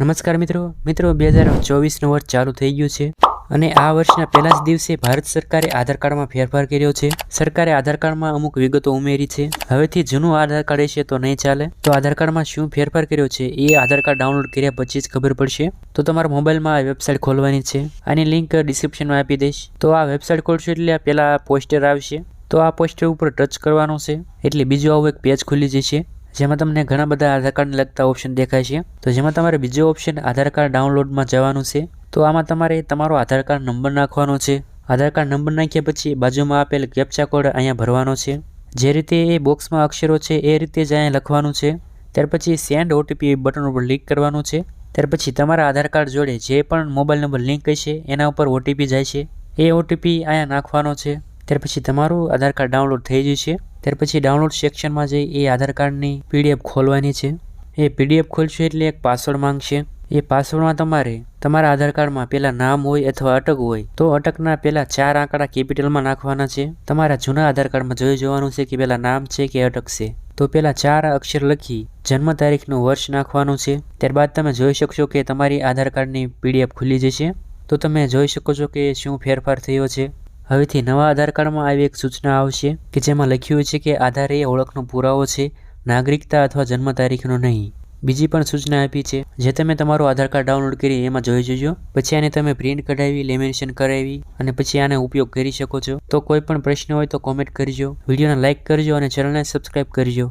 નમસ્કાર મિત્રો. મિત્રો, બે હજાર ચોવીસનું વર્ષ ચાલુ થઈ ગયું છે અને આ વર્ષના પહેલા જ દિવસે ભારત સરકારે આધાર કાર્ડમાં ફેરફાર કર્યો છે. સરકારે આધાર કાર્ડમાં અમુક વિગતો ઉમેરી છે. હવેથી જૂનું આધાર કાર્ડ હશે તો નહીં ચાલે. તો આધાર કાર્ડમાં શું ફેરફાર કર્યો છે એ આધાર કાર્ડ ડાઉનલોડ કર્યા પછી જ ખબર પડશે. તો તમારા મોબાઈલમાં આ વેબસાઇટ ખોલવાની છે. આની લિંક ડિસ્ક્રિપ્શનમાં આપી દઈશ. તો આ વેબસાઇટ ખોલશો એટલે પહેલાં પોસ્ટર આવશે. તો આ પોસ્ટર ઉપર ટચ કરવાનું છે. એટલે બીજું આવું એક પેજ ખુલી જશે. જેમાં તમને ઘણા બધા આધાર કાર્ડને લગતા ઓપ્શન દેખાય છે. તો જેમાં તમારે બીજો ઓપ્શન આધાર કાર્ડ ડાઉનલોડમાં જવાનું છે. તો આમાં તમારે તમારો આધાર કાર્ડ નંબર નાખવાનો છે. આધાર કાર્ડ નંબર નાખ્યા પછી બાજુમાં આપેલ કેપ્ચા કોડ અહીંયા ભરવાનો છે. જે રીતે એ બોક્સમાં અક્ષરો છે એ રીતે જ અહીંયા લખવાનું છે. ત્યાર પછી સેન્ડ ઓટીપી બટન ઉપર ક્લિક કરવાનું છે. ત્યાર પછી તમારા આધાર કાર્ડ જોડે જે પણ મોબાઈલ નંબર લિંક હશે એના ઉપર ઓટીપી જાય છે. એ ઓટીપી અહીંયા નાખવાનો છે. ત્યાર પછી તમારું આધાર કાર્ડ ડાઉનલોડ થઈ જશે. ત્યાર પછી ડાઉનલોડ સેક્શનમાં જઈ એ આધાર કાર્ડની પીડીએફ ખોલવાની છે. એ પીડીએફ ખોલશો એટલે એક પાસવર્ડ માંગશે. એ પાસવર્ડમાં તમારે તમારા આધાર કાર્ડમાં પહેલાં નામ હોય અથવા અટક હોય, તો અટકના પહેલાં ચાર આંકડા કેપિટલમાં નાખવાના છે. તમારા જૂના આધાર કાર્ડમાં જોઈ જોવાનું છે કે પહેલાં નામ છે કે અટક છે. તો પહેલાં ચાર અક્ષર લખી જન્મ તારીખનું વર્ષ નાખવાનું છે. ત્યારબાદ તમે જોઈ શકશો કે તમારી આધાર કાર્ડની પીડીએફ ખુલી જશે. તો તમે જોઈ શકો છો કે શું ફેરફાર થયો છે. હવેથી નવા આધાર કાર્ડમાં આવી એક સૂચના આવશે કે જેમાં લખ્યું છે કે આધાર એ ઓળખનો પુરાવો છે, નાગરિકતા અથવા જન્મ તારીખનો નહીં. બીજી પણ સૂચના આપી છે, જે તમે તમારું આધાર કાર્ડ ડાઉનલોડ કરી એમાં જોઈ જોજો. પછી આને તમે પ્રિન્ટ કઢાવી, લેમિનેશન કરાવી અને પછી આને ઉપયોગ કરી શકો છો. તો કોઈ પણ પ્રશ્ન હોય તો કોમેન્ટ કરજો. વિડીયોને લાઇક કરજો અને ચેનલને સબસ્ક્રાઈબ કરજો.